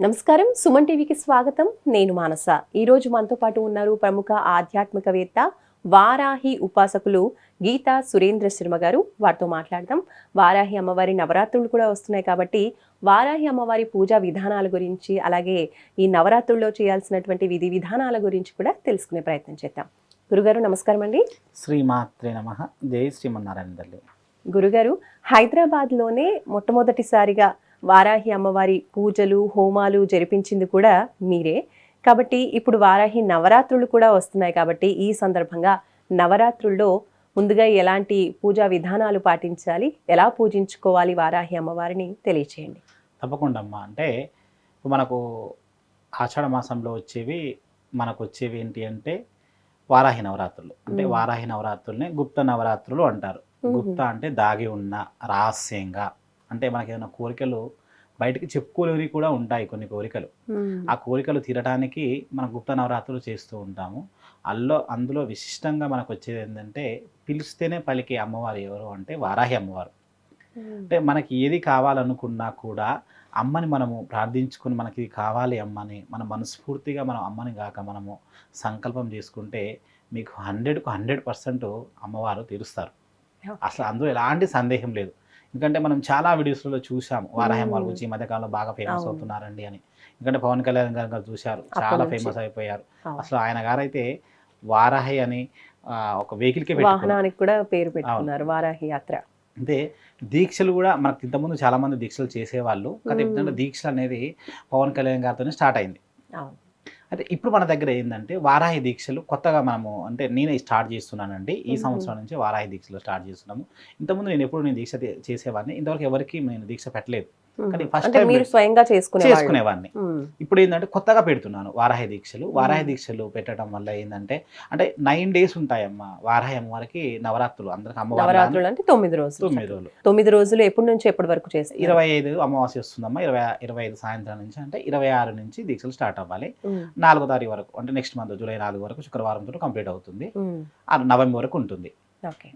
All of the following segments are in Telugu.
నమస్కారం. సుమన్ టీవీకి స్వాగతం. నేను మానస. ఈ రోజు మనతో పాటు ఉన్నారు ప్రముఖ ఆధ్యాత్మికవేత్త వారాహి ఉపాసకులు గీతా సురేంద్ర శర్మ గారు. వారితో మాట్లాడదాం. వారాహి అమ్మవారి నవరాత్రులు కూడా వస్తున్నాయి కాబట్టి వారాహి అమ్మవారి పూజా విధానాల గురించి అలాగే ఈ నవరాత్రుల్లో చేయాల్సినటువంటి విధి విధానాల గురించి కూడా తెలుసుకునే ప్రయత్నం చేద్దాం. గురుగారు నమస్కారం అండి. శ్రీమాత్రే నమ. జై శ్రీమన్నారాయణ గురుగారు హైదరాబాద్లోనే మొట్టమొదటిసారిగా వారాహి అమ్మవారి పూజలు హోమాలు జరిపించింది కూడా మీరే. కాబట్టి ఇప్పుడు వారాహి నవరాత్రులు కూడా వస్తున్నాయి కాబట్టి ఈ సందర్భంగా నవరాత్రుల్లో ముందుగా ఎలాంటి పూజా విధానాలు పాటించాలి ఎలా పూజించుకోవాలి వారాహి అమ్మవారిని తెలియచేయండి. తప్పకుండా అమ్మా. అంటే మనకు ఆషాఢ మాసంలో వచ్చేవి మనకు వచ్చేవి ఏంటి అంటే వారాహి నవరాత్రులు. అంటే. వారాహి నవరాత్రుల్ని గుప్త నవరాత్రులు అంటారు. గుప్త అంటే దాగి ఉన్న రహస్యంగా అంటే మనకి ఏమైనా కోరికలు బయటికి చెప్పుకోలేని కూడా ఉంటాయి కొన్ని కోరికలు. ఆ కోరికలు తీరడానికి మన గుప్త నవరాత్రులు చేస్తూ ఉంటాము. అల్లో అందులో విశిష్టంగా మనకు వచ్చేది ఏంటంటే పిలిస్తేనే పలికే అమ్మవారు ఎవరు అంటే వారాహి అమ్మవారు. అంటే మనకి ఏది కావాలనుకున్నా కూడా అమ్మని మనము ప్రార్థించుకుని మనకి కావాలి అమ్మని మన మనస్ఫూర్తిగా మనం అమ్మని కాక మనము సంకల్పం చేసుకుంటే మీకు హండ్రెడ్కు హండ్రెడ్ పర్సెంట్ అమ్మవారు తీరుస్తారు. అసలు అందులో ఎలాంటి సందేహం లేదు. ఎందుకంటే మనం చాలా వీడియోస్లో చూసాము వారాహి అమ్మవారి గురించి ఈ మధ్యకాలంలో బాగా ఫేమస్. అవుతున్నారండి అని. ఎందుకంటే పవన్ కళ్యాణ్ గారు గారు చూశారు. చాలా. ఫేమస్ అయిపోయారు. అసలు ఆయన గారైతే వారాహి అని ఒక వెహికల్కే వాహనానికి కూడా పేరు పెట్టుకున్నారు వారాహి యాత్ర. అంటే దీక్షలు కూడా మనకు ఇంతకుముందు చాలా మంది దీక్షలు చేసేవాళ్ళు. కానీ. ఏంటంటే దీక్షలు అనేది పవన్ కళ్యాణ్ గారితోనే స్టార్ట్ అయింది. అయితే ఇప్పుడు మన దగ్గర ఏంటంటే వారాహి దీక్షలు కొత్తగా మనము అంటే నేనే స్టార్ట్ చేస్తున్నానండి. ఈ. సంవత్సరం నుంచి వారాహి దీక్షలు స్టార్ట్ చేస్తున్నాము. ఇంతకుముందు నేను ఎప్పుడు నేను దీక్ష చేసేవాడిని. ఇంతవరకు ఎవరికి నేను దీక్ష పెట్టలేదు. కానీ time మీరు స్వయంగా చేసుకునే చేసుకునేవాడిని ఇప్పుడు ఏంటంటే కొత్తగా పెడుతున్నాను వారాహి దీక్షలు. వారాహి దీక్షలు పెట్టడం వల్ల ఏంటంటే అంటే నైన్ డేస్ ఉంటాయమ్మా వారాహి అమ్మవారికి నవరాత్రులు. అందరికి అమ్మవారి అంటే తొమ్మిది రోజులు. తొమ్మిది రోజులు. తొమ్మిది రోజులు ఎప్పటి నుంచి ఎప్పటి వరకు చేస్తారు? ఇరవై ఐదు అమావాస్య వస్తుందమ్మా. ఇరవై ఇరవై ఐదు సాయంత్రం నుంచి అంటే ఇరవై ఆరు నుంచి దీక్షలు స్టార్ట్ అవ్వాలి. నాలుగో తారీఖు వరకు అంటే నెక్స్ట్ మంత్ జూలై నాలుగు వరకు శుక్రవారం తోటి కంప్లీట్ అవుతుంది. ఆ నవమి వరకు ఉంటుంది.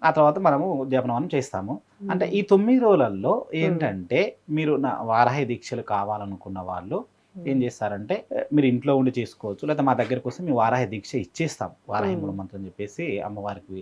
ఆ తర్వాత మనము జపనవనం చేస్తాము. అంటే ఈ తొమ్మిది రోజులలో ఏంటంటే మీరు నా వారాహి దీక్షలు కావాలనుకున్న వాళ్ళు ఏం చేస్తారంటే మీరు ఇంట్లో ఉండి చేసుకోవచ్చు. లేదా మా దగ్గరకు వస్తే మీ వారాహి దీక్ష ఇచ్చేస్తాం. వారాహి మ్మ్. మూల మంత్రం అని చెప్పేసి అమ్మవారికి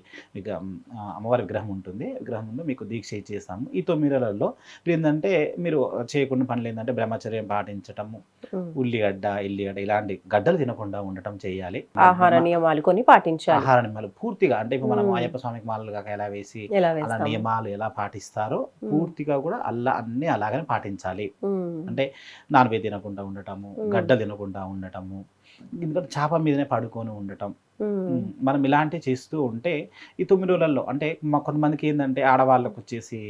అమ్మవారి విగ్రహం ఉంటుంది. విగ్రహం ముందు మీకు దీక్ష ఇచ్చేస్తాము. ఈ తొమ్మిది రోజులలో మీరు ఏంటంటే మీరు చేయకుండా పనులు ఏంటంటే బ్రహ్మచర్యం పాటించటము ఉమ్. ఉల్లిగడ్డ ఎల్లిగడ్డ ఇలాంటి గడ్డలు తినకుండా ఉండటం చేయాలి. ఆహార నియమాలు కొన్ని పాటించాలి. ఆహార నియమాలు పూర్తిగా అంటే ఇప్పుడు మనం మ్మ్. అయ్యప్ప స్వామికి మాలలు కాక ఎలా వేసి అలా నియమాలు ఎలా పాటిస్తారో మ్మ్. పూర్తిగా కూడా అల్లా అన్ని అలాగనే పాటించాలి. అంటే నాన్ వెజ్ తినకుండా ఉండటము మ్మ్. గడ్డలు తినకుండా ఉండటము ఎందుకంటే చేప మీదనే పడుకొని ఉండటం. మనం ఇలాంటివి చేస్తూ ఉంటే ఈ తొమ్మిది రోజులలో అంటే మా కొంతమందికి ఏంటంటే ఆడవాళ్ళకు వచ్చేసి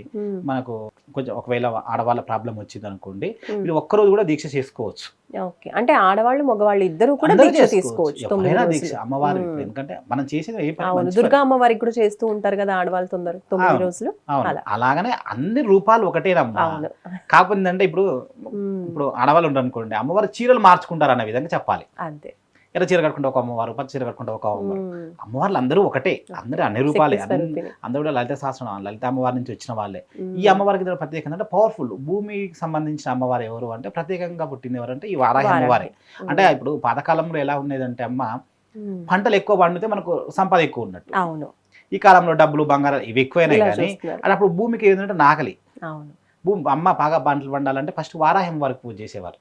మనకు కొంచెం ఒకవేళ ఆడవాళ్ళ ప్రాబ్లం వచ్చింది అనుకోండి. మీరు ఒక్కరోజు కూడా దీక్ష చేసుకోవచ్చు. ఓకే. అంటే ఆడవాళ్ళు మగవాళ్ళు ఇద్దరు కూడా దీక్ష తీసుకోవచ్చు దీక్ష. అమ్మవారి. ఎందుకంటే మనం చేసేది ఏ పని దుర్గా. అమ్మవారికి కూడా చేస్తూ ఉంటారు కదా ఆడవాళ్ళు తొందర తొమ్మిది. రోజులు. అలాగనే అన్ని రూపాలు ఒకటేనమ్మా కాకపోతే ఇప్పుడు ఇప్పుడు ఆడవాళ్ళు ఉండరు అనుకోండి అమ్మవారు చీరలు మార్చుకుంటారు అన్న విధంగా చెప్పాలి. అంతే. ఎర్ర చీర కట్టుకుంటే ఒక అమ్మవారు పచ్చ చీర కట్టుకుంటే ఒక అమ్మవారు. అమ్మవార్లు అందరూ ఒకటే అందరూ అన్ని రూపాలే. అందరూ కూడా లలిత శాస్త్రం లలిత అమ్మవారి నుంచి వచ్చిన వాళ్ళే. ఈ అమ్మవారికి ప్రత్యేకంగా అంటే పవర్ఫుల్ భూమికి సంబంధించిన అమ్మవారు ఎవరు అంటే ప్రత్యేకంగా పుట్టింది ఎవరు అంటే ఈ వారాహి. అమ్మవారే. అంటే ఇప్పుడు పాతకాలంలో ఎలా ఉండేదంటే అమ్మ పంటలు ఎక్కువ పండితే మనకు సంపద ఎక్కువ ఉన్నట్టు. అవును. ఈ కాలంలో డబ్బులు బంగారం ఇవి ఎక్కువైనాయి ఇలా కానీ అది అప్పుడు భూమికి ఏంటంటే నాగలి. అవును. భూమి అమ్మ బాగా పంటలు పండాలంటే ఫస్ట్ వారాహి అమ్మవారికి పూజ చేసేవారు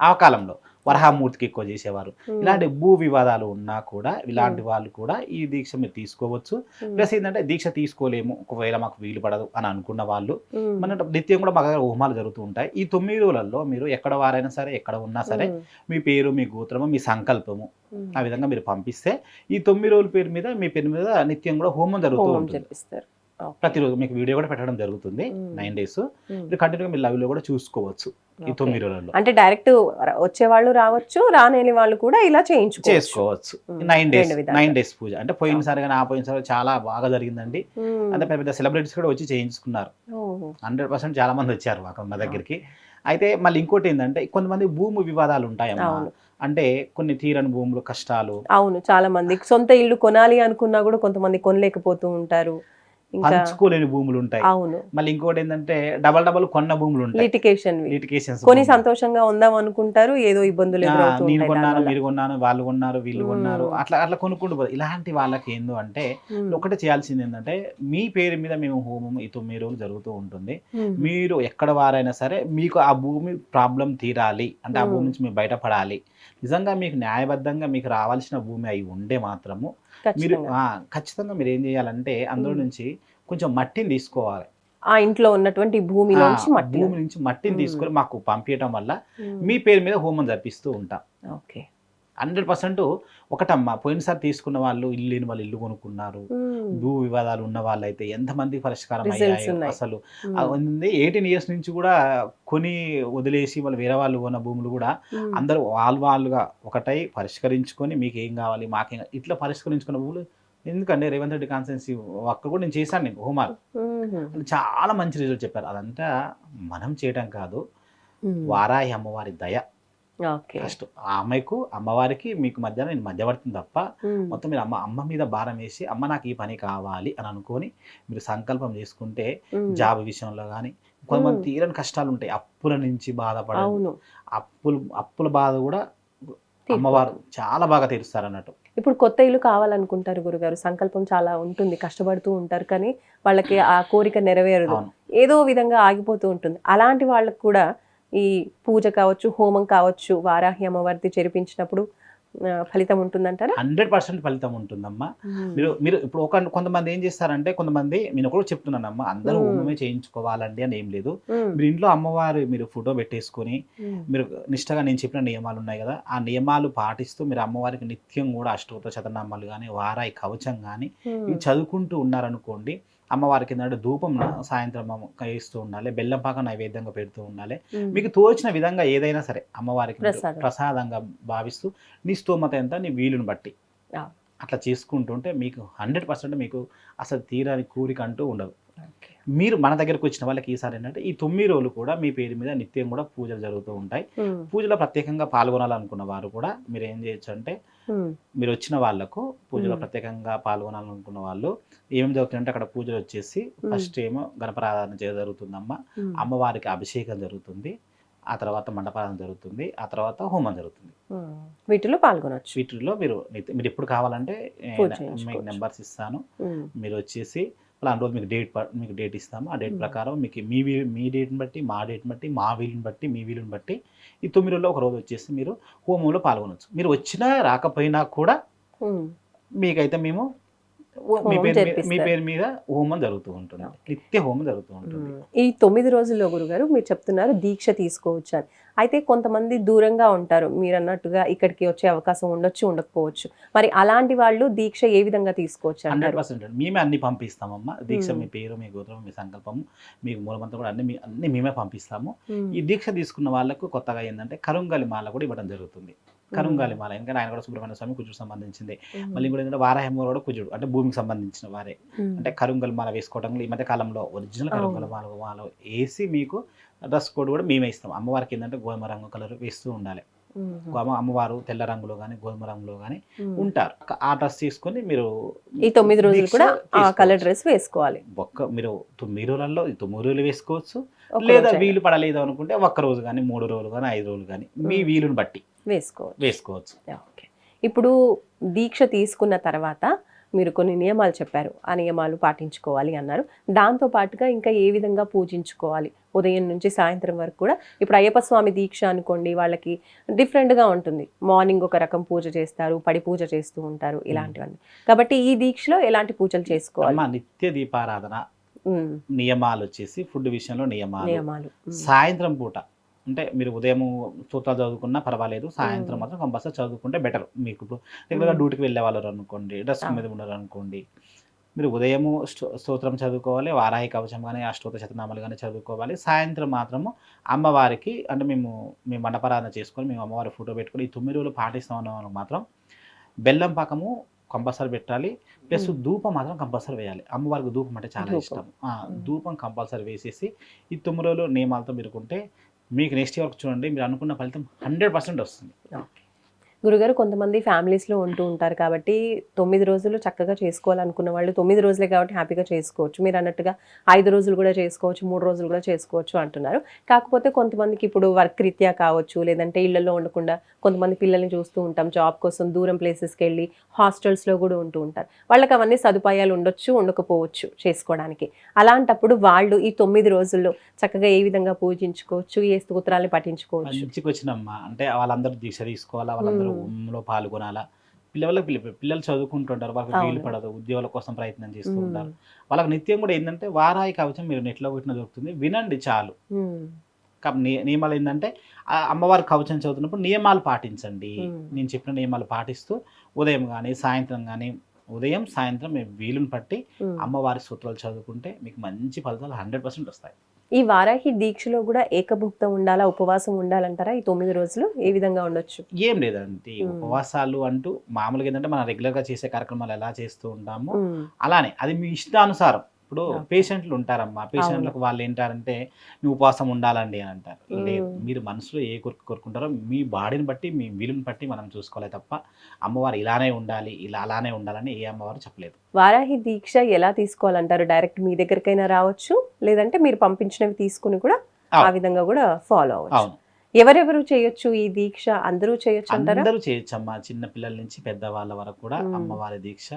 ఆ కాలంలో. వరహామూర్తికి ఎక్కువ చేసేవారు. ఉమ్, ఇలాంటి భూ వివాదాలు ఉన్నా కూడా ఇలాంటి వాళ్ళు కూడా ఈ దీక్ష మీరు తీసుకోవచ్చు. ప్లస్ ఏంటంటే దీక్ష తీసుకోలేము ఒకవేళ మాకు వీలు పడదు అని అనుకున్న వాళ్ళు. మన నిత్యం కూడా బాగా హోమాలు జరుగుతూ ఉంటాయి. ఈ తొమ్మిది రోజులలో మీరు ఎక్కడ వారైనా సరే ఎక్కడ ఉన్నా సరే మీ పేరు మీ గోత్రము మీ సంకల్పము ఆ విధంగా మీరు పంపిస్తే ఈ తొమ్మిది రోజుల పేరు మీద మీ పేరు మీద నిత్యం కూడా హోమం జరుగుతూ ఉంటుంది. ప్రతిరోజు మీకు వీడియో కూడా పెట్టడం జరుగుతుంది ఉమ్. Nine days. ఉమ్, మీరు కంటిన్యూగా మీరు లైవ్లో కూడా చూసుకోవచ్చు ఈ. తొమ్మిది రోజులలో. అంటే డైరెక్ట్ వచ్చేవాళ్ళు రావచ్చు రానేని వాళ్ళు కూడా ఇలా చేయించుకోవచ్చు. చేసుకోవచ్చు. ఉమ్, నైన్ డేస్. నైన్ డేస్ పూజ. అంటే పోయినసారి కానీ ఆ పోయినసారి చాలా బాగా జరిగిందండి. అంటే పెద్ద పెద్ద సెలబ్రిటీస్ కూడా వచ్చి చేయించుకున్నారు. హండ్రెడ్ పర్సెంట్ చాలా మంది వచ్చారు మాకు మా దగ్గరికి. అయితే మళ్ళీ ఇంకోటి ఏంటంటే కొంతమంది భూమి వివాదాలు ఉంటాయమ్మా. అవును. అంటే కొన్ని తీరని భూములు కష్టాలు. అవును చాలా మంది సొంత ఇల్లు కొనాలి అనుకున్నా కూడా కొంతమంది కొనలేకపోతూ ఉంటారు. పంచుకోలేని భూములు ఉంటాయి. అవును. మళ్ళీ ఇంకోటి ఏంటంటే డబల్ డబల్ కొన్న భూములు ఉంటాయి. లిటికేషన్ లిటికేషన్స్ కొన్ని సంతోషంగా ఉందాం అనుకుంటారు ఏదో ఇబ్బందులు నేను కొన్నాను. మీరు కొన్నాను వాళ్ళు కొన్నారు వీళ్ళు కొన్నారు. అట్లా అట్లా కొనుక్కుంటూ పోతారు. ఇలాంటి వాళ్ళకి ఏందో అంటే ఒకటే చేయాల్సింది ఏంటంటే మీ పేరు మీద మేము హోమం ఈ తొమ్మిది రోజులు జరుగుతూ ఉంటుంది. మీరు ఎక్కడ వారైనా సరే మీకు ఆ భూమి ప్రాబ్లం తీరాలి. అంటే ఆ భూమి. నుంచి మీరు బయటపడాలి. నిజంగా మీకు న్యాయబద్ధంగా మీకు రావాల్సిన భూమి అయి ఉండే మాత్రము మీరు ఖచ్చితంగా. మీరు ఏం చేయాలంటే అందులో. నుంచి కొంచెం మట్టిని తీసుకోవాలి ఆ ఇంట్లో ఉన్నటువంటి భూమిలోంచి ఆ, మట్టి భూమి నుంచి మట్టిని. తీసుకొని మాకు పంపించడం వల్ల మీ పేరు మీద హోమం జరిపిస్తూ ఉంటాం ఓకే హండ్రెడ్ పర్సెంట్ ఒకటమ్మా పోయినసారి తీసుకున్న వాళ్ళు ఇల్లు లేని వాళ్ళు ఇల్లు కొనుక్కున్నారు. భూ వివాదాలు ఉన్న వాళ్ళైతే ఎంతమంది పరిష్కారం అయ్యాయో. అసలు. ఎయిటీన్ ఇయర్స్ నుంచి కూడా కొని వదిలేసి వాళ్ళు వేరే వాళ్ళు కొన్న భూములు కూడా అందరూ వాళ్ళు వాళ్ళుగా ఒకటై పరిష్కరించుకొని మీకు ఏం కావాలి మాకేం ఇట్లా పరిష్కరించుకున్న భూములు. ఎందుకంటే రేవంత్ రెడ్డి కాన్సెన్సీ అక్కడ కూడా నేను చేశాను నేను వాళ్ళు చాలా మంచి రిజల్ట్ చెప్పారు. అదంతా మనం చేయడం కాదు. వారాహి అమ్మవారి దయ. ఫస్ట్ ఆ అమ్మాయికు అమ్మవారికి మీకు మధ్య నేను మధ్యవర్తిని తప్ప మొత్తం మీరు అమ్మ అమ్మ మీద భారం వేసి అమ్మ నాకు ఈ పని కావాలి అని అనుకొని మీరు సంకల్పం చేసుకుంటే జాబ్ విషయంలో కానీ కొంతమంది. తీరని కష్టాలు ఉంటాయి అప్పుల నుంచి బాధపడదు అవును. అప్పులు అప్పుల బాధ కూడా అమ్మవారు చాలా బాగా తీరుస్తారు అన్నట్టు. ఇప్పుడు కొత్త ఇల్లు కావాలనుకుంటారు గురుగారు. సంకల్పం చాలా ఉంటుంది. కష్టపడుతూ ఉంటారు కానీ వాళ్ళకి ఆ కోరిక నెరవేరదు. ఏదో విధంగా ఆగిపోతూ ఉంటుంది. అలాంటి వాళ్ళకు కూడా ఈ పూజ కావచ్చు హోమం కావచ్చు వారాహి అమ్మవారిది చెరిపించినప్పుడు ఆ, ఫలితం ఉంటుందంటారా? హండ్రెడ్ పర్సెంట్ ఫలితం ఉంటుందమ్మా. మీరు మీరు ఇప్పుడు ఒక కొంతమంది ఏం చేస్తారంటే కొంతమంది నేను ఒకటి చెప్తున్నానమ్మా అందరూ మ్మ్. హోమమే చేయించుకోవాలండి అని ఏం లేదు. మీరు ఇంట్లో అమ్మవారు మీరు ఫోటో పెట్టేసుకొని మీరు నిష్టగా నేను చెప్పిన నియమాలు ఉన్నాయి కదా ఆ నియమాలు పాటిస్తూ మీరు అమ్మవారికి నిత్యం కూడా అష్టోత్తర శతనామాలు కానీ వారాయి కవచం కానీ ఇవి చదువుకుంటూ ఉన్నారనుకోండి అమ్మవారికి ఏంటంటే ధూపం సాయంత్రం వేస్తూ ఉండాలి బెల్లం పాక నైవేద్యంగా పెడుతూ ఉండాలి మీకు తోచిన విధంగా ఏదైనా సరే అమ్మవారికి. ప్రసాదంగా భావిస్తూ నీ స్తోమత ఎంత నీ వీలుని బట్టి. అట్లా చేసుకుంటుంటే మీకు హండ్రెడ్ పర్సెంట్ మీకు అసలు తీరాని కోరిక అంటూ ఉండదు. మీరు మన దగ్గరకు వచ్చిన వాళ్ళకి ఈసారి ఏంటంటే ఈ తొమ్మిది రోజులు కూడా మీ పేరు మీద నిత్యం కూడా పూజలు జరుగుతూ ఉంటాయి పూజలో ప్రత్యేకంగా పాల్గొనాలనుకున్న వారు కూడా మీరు ఏం చేయొచ్చు అంటే మీరు వచ్చిన వాళ్ళకు పూజలో. ప్రత్యేకంగా పాల్గొనాలనుకున్న వాళ్ళు ఏమేమి జరుగుతుందంటే అక్కడ పూజలు వచ్చేసి. ఫస్ట్ ఏమో గణపరాధన చేయ జరుగుతుందమ్మ. అమ్మవారికి అభిషేకం జరుగుతుంది. ఆ తర్వాత మండపారాధన జరుగుతుంది. ఆ తర్వాత హోమం జరుగుతుంది. వీటిలో పాల్గొనవచ్చు వీటిలో మీరు మీరు ఎప్పుడు కావాలంటే మీకు. నెంబర్స్ ఇస్తాను. మీరు వచ్చేసి పలానా రోజు మీకు డేట్ మీకు డేట్ ఇస్తాము. ఆ డేట్. ప్రకారం మీకు మీ మీ డేట్ని బట్టి మా డేట్ని బట్టి మా వీలుని బట్టి మీ వీలుని బట్టి ఈ తొమ్మిది రోజుల్లో ఒక రోజు వచ్చేసి మీరు హోమంలో పాల్గొనవచ్చు మీరు వచ్చినా రాకపోయినా కూడా మీకైతే మేము మీ పేరు మీద- మీ జరిపిస్తారు. పేరు మీద హోమం జరుగుతూ ఉంటుంది. నిత్య హోమం జరుగుతూ ఉంటుంది. ఈ తొమ్మిది రోజుల్లో గురుగారు మీరు చెప్తున్నారు దీక్ష తీసుకోవచ్చు అని. అయితే కొంతమంది దూరంగా ఉంటారు. మీరు అన్నట్టుగా ఇక్కడికి వచ్చే అవకాశం ఉండొచ్చు ఉండకపోవచ్చు. మరి అలాంటి వాళ్ళు దీక్ష ఏ విధంగా తీసుకోవచ్చు హండ్రెడ్ పర్సెంట్ మేమే అన్ని పంపిస్తామమ్మా. దీక్ష. మీ పేరు మీ గోత్రం మీ సంకల్పము మీకు మూలమంతా కూడా అన్ని మీ- అన్ని మేమే పంపిస్తాము. ఈ దీక్ష తీసుకున్న వాళ్ళకు కొత్తగా ఏంటంటే కరుంగలి మాల కూడా ఇవ్వడం జరుగుతుంది. కరుంగాలి మాల. ఎందుకంటే ఆయన కూడా సుబ్రహ్మణ్య స్వామి కుజుడు సంబంధించింది. మళ్ళీ కూడా ఏంటంటే వారాహమ్మ కూడా కుజుడు అంటే భూమికి సంబంధించిన వారే. అంటే కరుంగల్ మాల వేసుకోవడం ఈ మధ్య కాలంలో ఒరిజినల్ కరుంగల్ మాల మాల వేసి మీకు డ్రెస్ కోడ్ కూడా మేమే ఇస్తాం. అమ్మవారికి ఏంటంటే గోధుమ రంగు కలర్ వేస్తూ ఉండాలి. అమ్మవారు తెల్ల రంగులో కానీ గోధుమ రంగులో కానీ. ఉంటారు. ఆ డ్రెస్ తీసుకొని మీరు ఈ తొమ్మిది రోజులు కూడా ఆ. కలర్ డ్రెస్ వేసుకోవాలి. ఒక్క మీరు తొమ్మిది రోజులలో ఈ తొమ్మిది రోజులు వేసుకోవచ్చు. లేదా వీలు పడలేదు అనుకుంటే ఒక్క రోజు కానీ మూడు రోజులు కానీ ఐదు రోజులు కానీ మీ. వీలుని బట్టి. వేసుకోవాలి వేసుకోవచ్చు. ఓకే ఇప్పుడు దీక్ష తీసుకున్న తర్వాత మీరు కొన్ని నియమాలు చెప్పారు. ఆ నియమాలు పాటించుకోవాలి అన్నారు. దాంతో పాటుగా ఇంకా ఏ విధంగా పూజించుకోవాలి? ఉదయం నుంచి సాయంత్రం వరకు కూడా ఇప్పుడు అయ్యప్ప స్వామి దీక్ష అనుకోండి వాళ్ళకి డిఫరెంట్గా ఉంటుంది. మార్నింగ్ ఒక రకం పూజ చేస్తారు పడి పూజ చేస్తూ ఉంటారు ఇలాంటివన్నీ. కాబట్టి ఈ దీక్షలో ఎలాంటి పూజలు చేసుకోవాలి? నిత్య దీపారాధన ఉమ్, నియమాలు వచ్చేసి ఫుడ్ విషయంలో నియమాలు. నియమాలు. ఉమ్, సాయంత్రం పూట అంటే మీరు ఉదయం సూత్రాలు చదువుకున్నా పర్వాలేదు సాయంత్రం. మాత్రం కంపల్సరీ చదువుకుంటే బెటర్ మీకు ఇప్పుడు రెగ్యులర్గా. డ్యూటీకి వెళ్ళే వాళ్ళు అనుకోండి డ్రెస్. మీద ఉన్నారు అనుకోండి మీరు ఉదయము స్తో- స్తోత్రం చదువుకోవాలి వారాహి కవచం కానీ అష్టోత్తర శతనామాలు కానీ చదువుకోవాలి సాయంత్రం మాత్రము అమ్మవారికి అంటే మేము మేము మండపారాధన చేసుకొని మేము అమ్మవారి ఫోటో పెట్టుకొని ఈ తొమ్మిది రోజులు పాటిస్తాం మాత్రం బెల్లం పాకము కంపల్సరీ పెట్టాలి ప్లస్. ధూపం మాత్రం కంపల్సరీ వేయాలి అమ్మవారికి ధూపం అంటే చాలా. ఇష్టం. ధూపం కంపల్సరీ వేసేసి ఈ తొమ్మిది రోజులు నియమాలతో మీరుకుంటే మీకు నెక్స్ట్ ఇయర్ చూడండి మీరు అనుకున్న ఫలితం హండ్రెడ్ పర్సెంట్ వస్తుంది ఓకే. గురుగారు కొంతమంది families లో ఉంటూ ఉంటారు కాబట్టి తొమ్మిది రోజులు చక్కగా చేసుకోవాలనుకున్న వాళ్ళు తొమ్మిది రోజులే కాబట్టి హ్యాపీగా చేసుకోవచ్చు. మీరు అన్నట్టుగా ఐదు రోజులు కూడా చేసుకోవచ్చు మూడు రోజులు కూడా చేసుకోవచ్చు అంటున్నారు. కాకపోతే కొంతమందికి ఇప్పుడు వర్క్ రీత్యా కావచ్చు లేదంటే ఇళ్ళలో ఉండకుండా కొంతమంది పిల్లల్ని చూస్తూ ఉంటాం జాబ్ కోసం దూరం ప్లేసెస్కి వెళ్ళి హాస్టల్స్లో కూడా ఉంటూ ఉంటారు. వాళ్ళకి అవన్నీ సదుపాయాలు ఉండొచ్చు ఉండకపోవచ్చు చేసుకోవడానికి. అలాంటప్పుడు వాళ్ళు ఈ తొమ్మిది రోజుల్లో చక్కగా ఏ విధంగా పూజించుకోవచ్చు ఏ స్తోత్రాన్ని పఠించుకోవచ్చు? అంటే వాళ్ళందరూ దీక్ష తీసుకోవాలా? వాళ్ళందరూ మ్మ్. ఉమ్లో పాల్గొనాలా పిల్లలకు పిల్ల పిల్లలు చదువుకుంటుంటారు వాళ్ళకి. వీలు పడదు ఉద్యోగాల కోసం ప్రయత్నం చేస్తూ మ్మ్. ఉంటారు వాళ్ళకి నిత్యం కూడా ఏంటంటే వారాయి కవచం మీరు నెట్లో కొట్టిన దొరుకుతుంది వినండి చాలు మ్మ్. నియమాలు ఏంటంటే ఆ అమ్మవారి కవచం చదువుతున్నప్పుడు నియమాలు పాటించండి మ్మ్. నేను చెప్పిన నియమాలు పాటిస్తూ ఉదయం కానీ సాయంత్రం కానీ ఉదయం సాయంత్రం మీ వీలుని పట్టి మ్మ్. అమ్మవారి సూత్రాలు చదువుకుంటే మీకు మంచి ఫలితాలు హండ్రెడ్ పర్సెంట్ వస్తాయి ఈ వారాహి దీక్షలో కూడా ఏకభుక్తం ఉండాలా ఉపవాసం ఉండాలంటారా? ఈ తొమ్మిది రోజులు ఏ విధంగా ఉండొచ్చు? ఏం లేదండి. ఉపవాసాలు అంటూ మామూలుగా ఏంటంటే మనం రెగ్యులర్గా చేసే కార్యక్రమాలు ఎలా చేస్తూ ఉంటామో. అలానే. అది మీ ఇష్టానుసారం. ఇప్పుడు. పేషెంట్లు ఉంటారమ్మా. పేషెంట్లకు వాళ్ళు ఏంటారంటే నువ్వు ఉపవాసం ఉండాలండి అని అంటారు. లేదు మీరు మనసులో ఏ కోరిక కోరుకుంటారో మీ బాడీని బట్టి మీ వీలుని బట్టి మనం చూసుకోవాలి తప్ప అమ్మవారు ఇలానే ఉండాలి ఇలా అలానే ఉండాలని ఏ అమ్మవారు చెప్పలేదు. వారాహి దీక్ష ఎలా తీసుకోవాలంటారు? డైరెక్ట్ మీ దగ్గరకైనా రావచ్చు? లేదంటే మీరు పంపించినవి తీసుకుని కూడా ఆ. విధంగా కూడా ఫాలో అవ్వచ్చు? ఎవరెవరు చేయొచ్చు ఈ దీక్ష? అందరూ చేయొచ్చు అందరూ చేయొచ్చమ్మా. చిన్న పిల్లల నుంచి పెద్దవాళ్ళ వరకు కూడా. అమ్మవారి దీక్ష.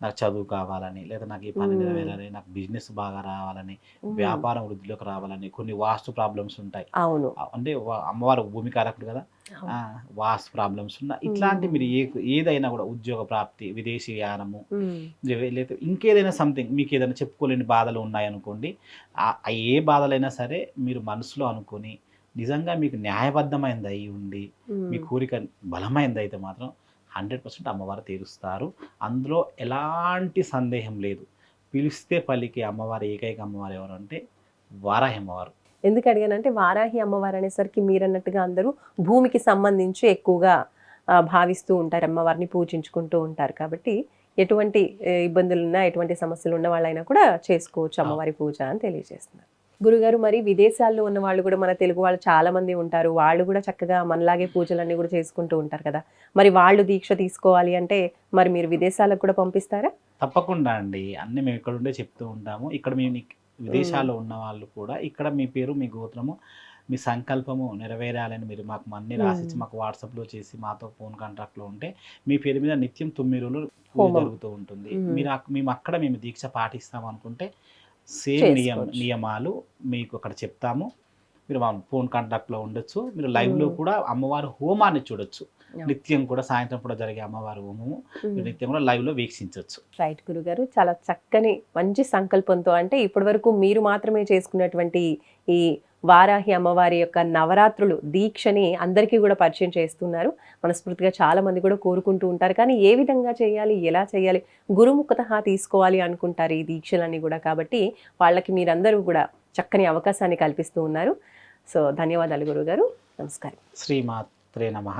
నాకు చదువు కావాలని లేదా నాకు ఈ పని. నెరవేరాలని నాకు బిజినెస్ బాగా రావాలని. వ్యాపారం వృద్ధిలోకి రావాలని కొన్ని వాస్తు ప్రాబ్లమ్స్ ఉంటాయి అవును అంటే అమ్మవారు భూమి కారకుడు కదా వాస్తు ప్రాబ్లమ్స్ ఉన్న ఇట్లాంటి. మీరు ఏ ఏదైనా కూడా ఉద్యోగ ప్రాప్తి విదేశీ యానము లేదా ఇంకేదైనా సంథింగ్ మీకు ఏదైనా చెప్పుకోలేని బాధలు ఉన్నాయనుకోండి ఏ బాధలైనా సరే మీరు మనసులో అనుకొని నిజంగా మీకు న్యాయబద్ధమైనది అయి ఉండి మీ. కోరిక బలమైనది అయితే మాత్రం హండ్రెడ్ పర్సెంట్ అమ్మవారు తీరుస్తారు. అందులో ఎలాంటి సందేహం లేదు. పిలిస్తే పలికి అమ్మవారు ఏకైక అమ్మవారు ఎవరు అంటే వారాహి అమ్మవారు. ఎందుకు అడిగానంటే వారాహి అమ్మవారు అనేసరికి మీరు అన్నట్టుగా అందరూ భూమికి సంబంధించి ఎక్కువగా భావిస్తూ ఉంటారు అమ్మవారిని పూజించుకుంటూ ఉంటారు. కాబట్టి ఎటువంటి ఏ, ఇబ్బందులు ఉన్నా ఎటువంటి సమస్యలు ఉన్న వాళ్ళైనా కూడా చేసుకోవచ్చు అమ్మవారి పూజ అని తెలియజేస్తున్నారు. గురుగారు మరి విదేశాల్లో ఉన్న వాళ్ళు కూడా మన తెలుగు వాళ్ళు చాలా మంది ఉంటారు. వాళ్ళు కూడా చక్కగా మనలాగే పూజలన్నీ కూడా చేసుకుంటూ ఉంటారు కదా. మరి వాళ్ళు దీక్ష తీసుకోవాలి అంటే మరి మీరు విదేశాలకు కూడా పంపిస్తారా? తప్పకుండా అండి. అన్ని మేము ఇక్కడ ఉండే చెప్తూ ఉంటాము. ఇక్కడ మేము విదేశాల్లో ఉన్న వాళ్ళు కూడా ఇక్కడ మీ పేరు మీ గోత్రము మీ సంకల్పము నెరవేరాలని మీరు మాకు అన్ని రాసిచ్చి. మాకు వాట్సాప్లో చేసి మాతో ఫోన్ కాంటాక్ట్లో ఉంటే మీ పేరు మీద నిత్యం తొమ్మిది రోజులు. జరుగుతూ ఉంటుంది. మీరు మేము అక్కడ మేము దీక్ష పాటిస్తాం అనుకుంటే సేమ్ నియమ. నియమాలు మీకు అక్కడ చెప్తాము మీరు మా ఫోన్ కాంటాక్ట్లో ఉండొచ్చు మీరు లైవ్లో. కూడా అమ్మవారి హోమాన్ని చూడొచ్చు. నిత్యం కూడా సాయంత్రం పూట జరిగే అమ్మవారి హోమము మీరు నిత్యం కూడా లైవ్లో వీక్షించవచ్చు రైట్ గురుగారు చాలా చక్కని మంచి సంకల్పంతో అంటే ఇప్పటి వరకు మీరు మాత్రమే చేసుకున్నటువంటి ఈ వారాహి అమ్మవారి యొక్క నవరాత్రులు దీక్షని అందరికీ కూడా పరిచయం చేస్తున్నారు. మనస్ఫూర్తిగా చాలామంది కూడా కోరుకుంటూ ఉంటారు. కానీ ఏ విధంగా చేయాలి? ఎలా చేయాలి? గురుముఖత తీసుకోవాలి అనుకుంటారు ఈ దీక్షలన్నీ కూడా కాబట్టి వాళ్ళకి మీరందరూ కూడా చక్కని అవకాశాన్ని కల్పిస్తూ ఉన్నారు. సో ధన్యవాదాలు గురుగారు నమస్కారం. శ్రీమాత్రే నమ.